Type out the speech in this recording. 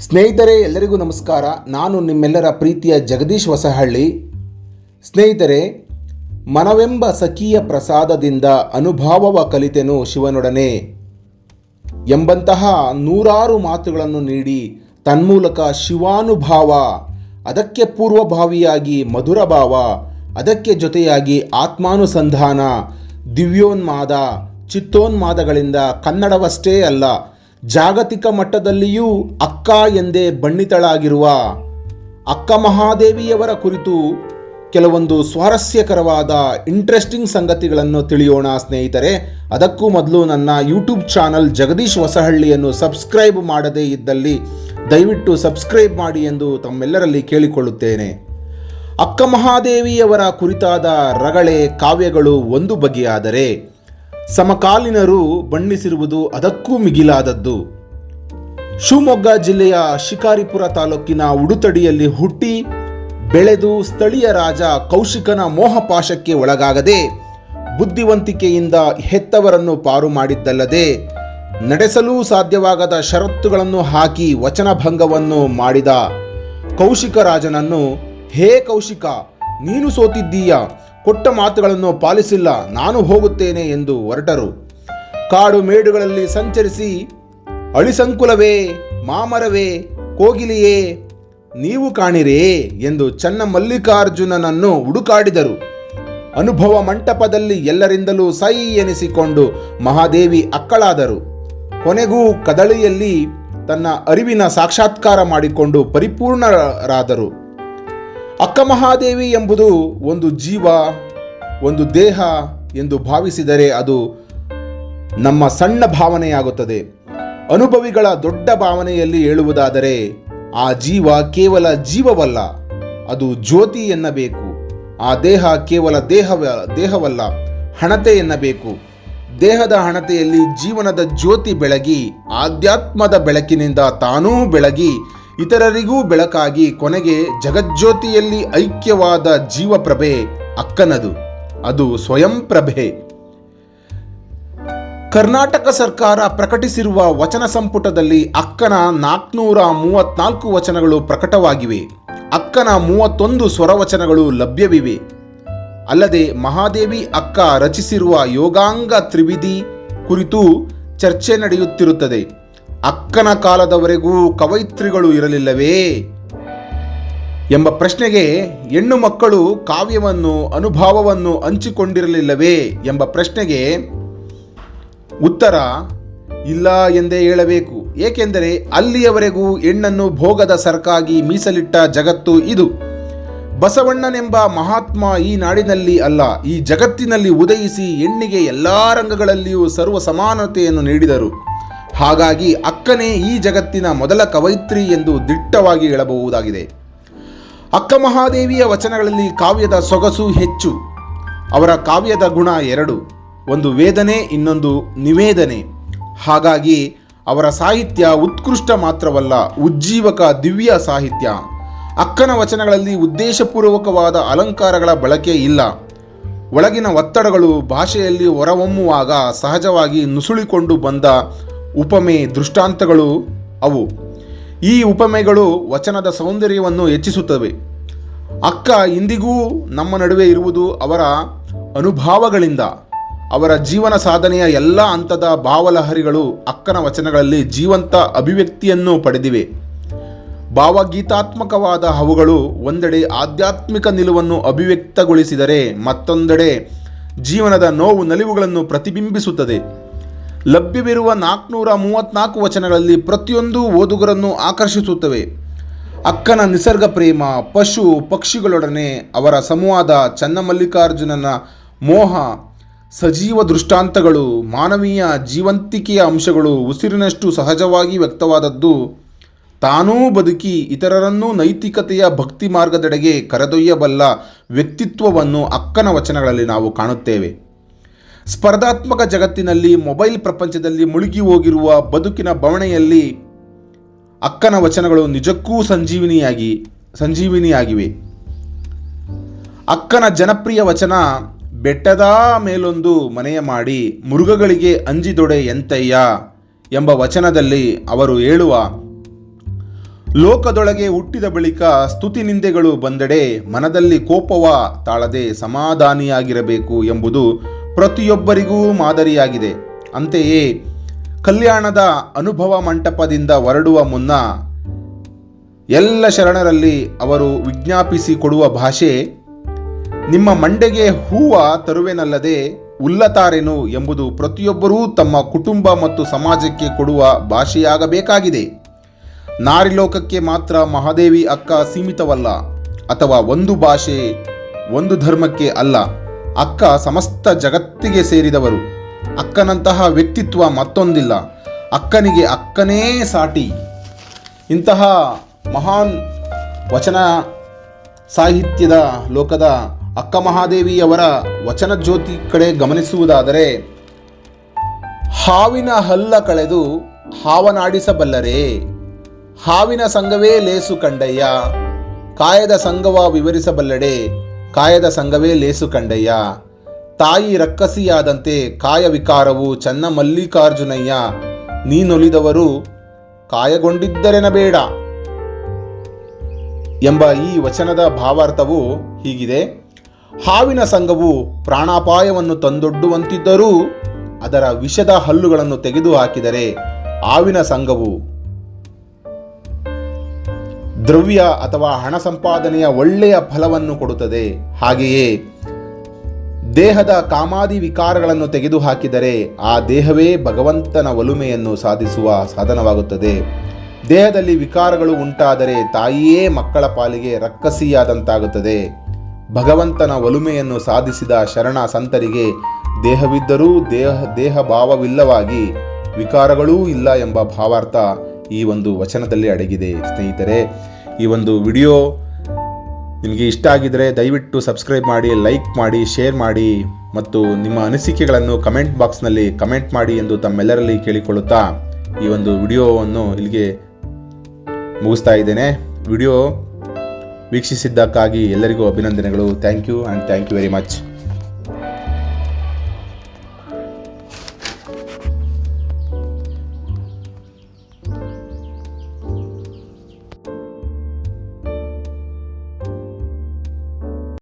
ಸ್ನೇಹಿತರೆ, ಎಲ್ಲರಿಗೂ ನಮಸ್ಕಾರ. ನಾನು ನಿಮ್ಮೆಲ್ಲರ ಪ್ರೀತಿಯ ಜಗದೀಶ್ ಹೊಸಹಳ್ಳಿ. ಸ್ನೇಹಿತರೆ, ಮನವೆಂಬ ಸಖಿಯ ಪ್ರಸಾದದಿಂದ ಅನುಭಾವವ ಕಲಿತೆನು ಶಿವನೊಡನೆ. ಎಂಬಂತಹ ನೂರಾರು ಮಾತುಗಳನ್ನು ನೀಡಿ ತನ್ಮೂಲಕ ಶಿವಾನುಭಾವ, ಅದಕ್ಕೆ ಪೂರ್ವಭಾವಿಯಾಗಿ ಮಧುರ ಭಾವ ಅದಕ್ಕೆ ಜೊತೆಯಾಗಿ ಆತ್ಮಾನುಸಂಧಾನ, ದಿವ್ಯೋನ್ಮಾದ, ಚಿತ್ತೋನ್ಮಾದಗಳಿಂದ ಕನ್ನಡವಷ್ಟೇ ಅಲ್ಲ ಜಾಗತಿಕ ಮಟ್ಟದಲ್ಲಿಯೂ ಅಕ್ಕ ಎಂದೇ ಬಣ್ಣಿತಳಾಗಿರುವ ಅಕ್ಕ ಮಹಾದೇವಿಯವರ ಕುರಿತು ಕೆಲವೊಂದು ಸ್ವಾರಸ್ಯಕರವಾದ ಇಂಟ್ರೆಸ್ಟಿಂಗ್ ಸಂಗತಿಗಳನ್ನು ತಿಳಿಯೋಣ ಸ್ನೇಹಿತರೆ. ಅದಕ್ಕೂ ಮೊದಲು ನನ್ನ ಯೂಟ್ಯೂಬ್ ಚಾನಲ್ ಜಗದೀಶ್ ಹೊಸಹಳ್ಳಿಯನ್ನು ಸಬ್ಸ್ಕ್ರೈಬ್ ಮಾಡದೇ ಇದ್ದಲ್ಲಿ ದಯವಿಟ್ಟು ಸಬ್ಸ್ಕ್ರೈಬ್ ಮಾಡಿ ಎಂದು ತಮ್ಮೆಲ್ಲರಲ್ಲಿ ಕೇಳಿಕೊಳ್ಳುತ್ತೇನೆ. ಅಕ್ಕ ಮಹಾದೇವಿಯವರ ಕುರಿತಾದ ರಗಳೆ ಕಾವ್ಯಗಳು ಒಂದು ಬಗೆಯಾದರೆ ಸಮಕಾಲೀನರು ಬಣ್ಣಿಸಿರುವುದು ಅದಕ್ಕೂ ಮಿಗಿಲಾದದ್ದು. ಶಿವಮೊಗ್ಗ ಜಿಲ್ಲೆಯ ಶಿಕಾರಿಪುರ ತಾಲೂಕಿನ ಉಡುತಡಿಯಲ್ಲಿ ಹುಟ್ಟಿ ಬೆಳೆದು ಸ್ಥಳೀಯ ರಾಜ ಕೌಶಿಕನ ಮೋಹಪಾಶಕ್ಕೆ ಒಳಗಾಗದೆ ಬುದ್ಧಿವಂತಿಕೆಯಿಂದ ಹೆತ್ತವರನ್ನು ಪಾರು ಮಾಡಿದ್ದಲ್ಲದೆ ನಡೆಸಲು ಸಾಧ್ಯವಾಗದ ಷರತ್ತುಗಳನ್ನು ಹಾಕಿ ವಚನಭಂಗವನ್ನು ಮಾಡಿದ ಕೌಶಿಕ ರಾಜನನ್ನು, ಹೇ ಕೌಶಿಕ, ನೀನು ಸೋತಿದ್ದೀಯ? ಕೊಟ್ಟ ಮಾತುಗಳನ್ನು ಪಾಲಿಸಿಲ್ಲ, ನಾನು ಹೋಗುತ್ತೇನೆ ಎಂದು ಹೊರಟರು. ಕಾಡು ಮೇಡುಗಳಲ್ಲಿ ಸಂಚರಿಸಿ, ಅಳಿಸಂಕುಲವೇ, ಮಾಮರವೇ, ಕೋಗಿಲಿಯೇ, ನೀವು ಕಾಣಿರೇ ಎಂದು ಚನ್ನ ಮಲ್ಲಿಕಾರ್ಜುನನನ್ನು ಹುಡುಕಾಡಿದರು. ಅನುಭವ ಮಂಟಪದಲ್ಲಿ ಎಲ್ಲರಿಂದಲೂ ಸೈ ಎನಿಸಿಕೊಂಡು ಮಹಾದೇವಿ ಅಕ್ಕಳಾದರು. ಕೊನೆಗೂ ಕದಳಿಯಲ್ಲಿ ತನ್ನ ಅರಿವಿನ ಸಾಕ್ಷಾತ್ಕಾರ ಮಾಡಿಕೊಂಡು ಪರಿಪೂರ್ಣರಾದರು. ಅಕ್ಕ ಮಹಾದೇವಿ ಎಂಬುದು ಒಂದು ಜೀವ, ಒಂದು ದೇಹ ಎಂದು ಭಾವಿಸಿದರೆ ಅದು ನಮ್ಮ ಸಣ್ಣ ಭಾವನೆಯಾಗುತ್ತದೆ. ಅನುಭವಿಗಳ ದೊಡ್ಡ ಭಾವನೆಯಲ್ಲಿ ಹೇಳುವುದಾದರೆ, ಆ ಜೀವ ಕೇವಲ ಜೀವವಲ್ಲ, ಅದು ಜ್ಯೋತಿ ಎನ್ನಬೇಕು. ಆ ದೇಹ ಕೇವಲ ದೇಹವ, ದೇಹವಲ್ಲ, ಹಣತೆ ಎನ್ನಬೇಕು. ದೇಹದ ಹಣತೆಯಲ್ಲಿ ಜೀವನದ ಜ್ಯೋತಿ ಬೆಳಗಿ, ಆಧ್ಯಾತ್ಮದ ಬೆಳಕಿನಿಂದ ತಾನೂ ಬೆಳಗಿ ಇತರರಿಗೂ ಬೆಳಕಾಗಿ ಕೊನೆಗೆ ಜಗಜ್ಯೋತಿಯಲ್ಲಿ ಐಕ್ಯವಾದ ಜೀವಪ್ರಭೆ ಅಕ್ಕನದು. ಅದು ಸ್ವಯಂ ಪ್ರಭೆ. ಕರ್ನಾಟಕ ಸರ್ಕಾರ ಪ್ರಕಟಿಸಿರುವ ವಚನ ಸಂಪುಟದಲ್ಲಿ ಅಕ್ಕನ ನಾಲ್ಕುನೂರ ಮೂವತ್ನಾಲ್ಕು ವಚನಗಳು ಪ್ರಕಟವಾಗಿವೆ. ಅಕ್ಕನ ಮೂವತ್ತೊಂದು ಸ್ವರವಚನಗಳು ಲಭ್ಯವಿವೆ. ಅಲ್ಲದೆ ಮಹಾದೇವಿ ಅಕ್ಕ ರಚಿಸಿರುವ ಯೋಗಾಂಗ ತ್ರಿವಿಧಿ ಕುರಿತು ಚರ್ಚೆ ನಡೆಯುತ್ತಿರುತ್ತದೆ. ಅಕ್ಕನ ಕಾಲದವರೆಗೂ ಕವಯಿತ್ರಿಗಳು ಇರಲಿಲ್ಲವೇ? ಎಂಬ ಪ್ರಶ್ನೆಗೆ ಹೆಣ್ಣು ಮಕ್ಕಳು ಕಾವ್ಯವನ್ನು, ಅನುಭವವನ್ನು ಹಂಚಿಕೊಂಡಿರಲಿಲ್ಲವೇ ಎಂಬ ಪ್ರಶ್ನೆಗೆ ಉತ್ತರ, ಇಲ್ಲ ಎಂದೇ ಹೇಳಬೇಕು. ಏಕೆಂದರೆ ಅಲ್ಲಿಯವರೆಗೂ ಹೆಣ್ಣನ್ನು ಭೋಗದ ಸರಕಾಗಿ ಮೀಸಲಿಟ್ಟ ಜಗತ್ತು ಇದು. ಬಸವಣ್ಣನೆಂಬ ಮಹಾತ್ಮ ಈ ನಾಡಿನಲ್ಲಿ ಅಲ್ಲ, ಈ ಜಗತ್ತಿನಲ್ಲಿ ಉದಯಿಸಿ ಹೆಣ್ಣಿಗೆ ಎಲ್ಲ ರಂಗಗಳಲ್ಲಿಯೂ ಸರ್ವ ಸಮಾನತೆಯನ್ನು ನೀಡಿದರು. ಹಾಗಾಗಿ ಅಕ್ಕನೇ ಈ ಜಗತ್ತಿನ ಮೊದಲ ಕವಯಿತ್ರಿ ಎಂದು ದಿಟ್ಟವಾಗಿ ಹೇಳಬಹುದಾಗಿದೆ. ಅಕ್ಕ ಮಹಾದೇವಿಯ ವಚನಗಳಲ್ಲಿ ಕಾವ್ಯದ ಸೊಗಸು ಹೆಚ್ಚು. ಅವರ ಕಾವ್ಯದ ಗುಣ ಎರಡು. ಒಂದು ವೇದನೆ, ಇನ್ನೊಂದು ನಿವೇದನೆ. ಹಾಗಾಗಿ ಅವರ ಸಾಹಿತ್ಯ ಉತ್ಕೃಷ್ಟ ಮಾತ್ರವಲ್ಲ, ಉಜ್ಜೀವಕ ದಿವ್ಯ ಸಾಹಿತ್ಯ. ಅಕ್ಕನ ವಚನಗಳಲ್ಲಿ ಉದ್ದೇಶಪೂರ್ವಕವಾದ ಅಲಂಕಾರಗಳ ಬಳಕೆ ಇಲ್ಲ. ಒಳಗಿನ ಒತ್ತಡಗಳು ಭಾಷೆಯಲ್ಲಿ ಹೊರಹೊಮ್ಮುವಾಗ ಸಹಜವಾಗಿ ನುಸುಳಿಕೊಂಡು ಬಂದ ಉಪಮೆ ದೃಷ್ಟಾಂತಗಳು ಅವು. ಈ ಉಪಮೆಗಳು ವಚನದ ಸೌಂದರ್ಯವನ್ನು ಹೆಚ್ಚಿಸುತ್ತವೆ. ಅಕ್ಕ ಇಂದಿಗೂ ನಮ್ಮ ನಡುವೆ ಇರುವುದು ಅವರ ಅನುಭವಗಳಿಂದ. ಅವರ ಜೀವನ ಸಾಧನೆಯ ಎಲ್ಲ ಹಂತದ ಭಾವಲಹರಿಗಳು ಅಕ್ಕನ ವಚನಗಳಲ್ಲಿ ಜೀವಂತ ಅಭಿವ್ಯಕ್ತಿಯನ್ನು ಪಡೆದಿವೆ. ಭಾವಗೀತಾತ್ಮಕವಾದ ಅವುಗಳು ಒಂದೆಡೆ ಆಧ್ಯಾತ್ಮಿಕ ನಿಲುವನ್ನು ಅಭಿವ್ಯಕ್ತಗೊಳಿಸಿದರೆ ಮತ್ತೊಂದೆಡೆ ಜೀವನದ ನೋವು ನಲಿವುಗಳನ್ನು ಪ್ರತಿಬಿಂಬಿಸುತ್ತದೆ. ಲಭ್ಯವಿರುವ ನಾಲ್ಕುನೂರ ಮೂವತ್ನಾಲ್ಕು ವಚನಗಳಲ್ಲಿ ಪ್ರತಿಯೊಂದು ಓದುಗರನ್ನು ಆಕರ್ಷಿಸುತ್ತವೆ. ಅಕ್ಕನ ನಿಸರ್ಗ ಪ್ರೇಮ, ಪಶು ಪಕ್ಷಿಗಳೊಡನೆ ಅವರ ಸಂವಾದ, ಚನ್ನಮಲ್ಲಿಕಾರ್ಜುನನ ಮೋಹ, ಸಜೀವ ದೃಷ್ಟಾಂತಗಳು, ಮಾನವೀಯ ಜೀವಂತಿಕೆಯ ಅಂಶಗಳು ಉಸಿರಿನಷ್ಟು ಸಹಜವಾಗಿ ವ್ಯಕ್ತವಾದದ್ದು. ತಾನೂ ಬದುಕಿ ಇತರರನ್ನೂ ನೈತಿಕತೆಯ ಭಕ್ತಿ ಮಾರ್ಗದೆಡೆಗೆ ಕರೆದೊಯ್ಯಬಲ್ಲ ವ್ಯಕ್ತಿತ್ವವನ್ನು ಅಕ್ಕನ ವಚನಗಳಲ್ಲಿ ನಾವು ಕಾಣುತ್ತೇವೆ. ಸ್ಪರ್ಧಾತ್ಮಕ ಜಗತ್ತಿನಲ್ಲಿ ಮೊಬೈಲ್ ಪ್ರಪಂಚದಲ್ಲಿ ಮುಳುಗಿ ಹೋಗಿರುವ ಬದುಕಿನ ಬವಣೆಯಲ್ಲಿ ಅಕ್ಕನ ವಚನಗಳು ನಿಜಕ್ಕೂ ಸಂಜೀವಿನಿಯಾಗಿ, ಸಂಜೀವಿನಿಯಾಗಿವೆ. ಅಕ್ಕನ ಜನಪ್ರಿಯ ವಚನ, ಬೆಟ್ಟದ ಮೇಲೊಂದು ಮನೆಯ ಮಾಡಿ ಮೃಗಗಳಿಗೆ ಅಂಜಿದೊಡೆ ಎಂತಯ್ಯ ಎಂಬ ವಚನದಲ್ಲಿ ಅವರು ಹೇಳುವ, ಲೋಕದೊಳಗೆ ಹುಟ್ಟಿದ ಬಳಿಕ ಸ್ತುತಿ ನಿಂದೆಗಳು ಬಂದೆಡೆ ಮನದಲ್ಲಿ ಕೋಪವ ತಾಳದೆ ಸಮಾಧಾನಿಯಾಗಿರಬೇಕು ಎಂಬುದು ಪ್ರತಿಯೊಬ್ಬರಿಗೂ ಮಾದರಿಯಾಗಿದೆ. ಅಂತೆಯೇ, ಕಲ್ಯಾಣದ ಅನುಭವ ಮಂಟಪದಿಂದ ಹೊರಡುವ ಮುನ್ನ ಎಲ್ಲ ಶರಣರಲ್ಲಿ ಅವರು ವಿಜ್ಞಾಪಿಸಿ ಕೊಡುವ ಭಾಷೆ, ನಿಮ್ಮ ಮಂಡೆಗೆ ಹೂವ ತರುವೆನಲ್ಲದೆ ಉಲ್ಲತಾರೆನು ಎಂಬುದು ಪ್ರತಿಯೊಬ್ಬರೂ ತಮ್ಮ ಕುಟುಂಬ ಮತ್ತು ಸಮಾಜಕ್ಕೆ ಕೊಡುವ ಭಾಷೆಯಾಗಬೇಕಾಗಿದೆ. ನಾರಿಲೋಕಕ್ಕೆ ಮಾತ್ರ ಮಹಾದೇವಿ ಅಕ್ಕ ಸೀಮಿತವಲ್ಲ, ಅಥವಾ ಒಂದು ಭಾಷೆ, ಒಂದು ಧರ್ಮಕ್ಕೆ ಅಲ್ಲ. ಅಕ್ಕ ಸಮಸ್ತ ಜಗತ್ತಿಗೆ ಸೇರಿದವರು. ಅಕ್ಕನಂತಹ ವ್ಯಕ್ತಿತ್ವ ಮತ್ತೊಂದಿಲ್ಲ. ಅಕ್ಕನಿಗೆ ಅಕ್ಕನೇ ಸಾಟಿ. ಇಂತಹ ಮಹಾನ್ ವಚನ ಸಾಹಿತ್ಯದ ಲೋಕದ ಅಕ್ಕ ಮಹಾದೇವಿಯವರ ವಚನ ಜ್ಯೋತಿ ಕಡೆ ಗಮನಿಸುವುದಾದರೆ, ಹಾವಿನ ಹಲ್ಲ ಕಳೆದು ಹಾವನಾಡಿಸಬಲ್ಲರೇ. ಹಾವಿನ ಸಂಘವೇ ಲೇಸು ಕಂಡಯ್ಯ. ಕಾಯದ ಸಂಘವ ವಿವರಿಸಬಲ್ಲಡೆ. ಕಾಯದ ಸಂಘವೇ ಲೇಸು ಕಂಡಯ್ಯ. ತಾಯಿ ರಕ್ಕಸಿಯಾದಂತೆ ಕಾಯ ವಿಕಾರವು ಚನ್ನ ಮಲ್ಲಿಕಾರ್ಜುನಯ್ಯ. ನೀನೊಲಿದವರು ಕಾಯಗೊಂಡಿದ್ದರೆನಬೇಡ. ಎಂಬ ಈ ವಚನದ ಭಾವಾರ್ಥವು ಹೀಗಿದೆ. ಹಾವಿನ ಸಂಘವು ಪ್ರಾಣಾಪಾಯವನ್ನು ತಂದೊಡ್ಡುವಂತಿದ್ದರೂ ಅದರ ವಿಷದ ಹಲ್ಲುಗಳನ್ನು ತೆಗೆದು ಹಾಕಿದರೆ ಹಾವಿನ ಸಂಘವು ದ್ರವ್ಯ ಅಥವಾ ಹಣ ಸಂಪಾದನೆಯ ಒಳ್ಳೆಯ ಫಲವನ್ನು ಕೊಡುತ್ತದೆ. ಹಾಗೆಯೇ ದೇಹದ ಕಾಮಾದಿ ವಿಕಾರಗಳನ್ನು ತೆಗೆದುಹಾಕಿದರೆ ಆ ದೇಹವೇ ಭಗವಂತನ ಒಲುಮೆಯನ್ನು ಸಾಧಿಸುವ ಸಾಧನವಾಗುತ್ತದೆ. ದೇಹದಲ್ಲಿ ವಿಕಾರಗಳು ಉಂಟಾದರೆ ತಾಯಿಯೇ ಮಕ್ಕಳ ಪಾಲಿಗೆ ರಕ್ಕಸಿಯಾದಂತಾಗುತ್ತದೆ. ಭಗವಂತನ ಒಲುಮೆಯನ್ನು ಸಾಧಿಸಿದ ಶರಣ ಸಂತರಿಗೆ ದೇಹವಿದ್ದರೂ ದೇಹ ದೇಹ ಭಾವವಿಲ್ಲವಾಗಿ ವಿಕಾರಗಳೂ ಇಲ್ಲ ಎಂಬ ಭಾವಾರ್ಥ ಈ ಒಂದು ವಚನದಲ್ಲಿ ಅಡಗಿದೆ. ಸ್ನೇಹಿತರೆ ಈ ಒಂದು ವಿಡಿಯೋ ನಿಮಗೆ ಇಷ್ಟ ಆಗಿದರೆ ದಯವಿಟ್ಟು ಸಬ್ಸ್ಕ್ರೈಬ್ ಮಾಡಿ ಲೈಕ್ ಮಾಡಿ ಶೇರ್ ಮಾಡಿ ಮತ್ತು ನಿಮ್ಮ ಅನಿಸಿಕೆಗಳನ್ನು ಕಮೆಂಟ್ ಬಾಕ್ಸ್ನಲ್ಲಿ ಕಮೆಂಟ್ ಮಾಡಿ ಎಂದು ತಮ್ಮೆಲ್ಲರಲ್ಲಿ ಕೇಳಿಕೊಳ್ಳುತ್ತಾ ಈ ಒಂದು ವಿಡಿಯೋವನ್ನು ಇಲ್ಲಿಗೆ ಮುಗಿಸ್ತಾ ಇದ್ದೇನೆ. ವಿಡಿಯೋ ವೀಕ್ಷಿಸಿದ್ದಕ್ಕಾಗಿ ಎಲ್ಲರಿಗೂ ಅಭಿನಂದನೆಗಳು. Thank you and thank you very much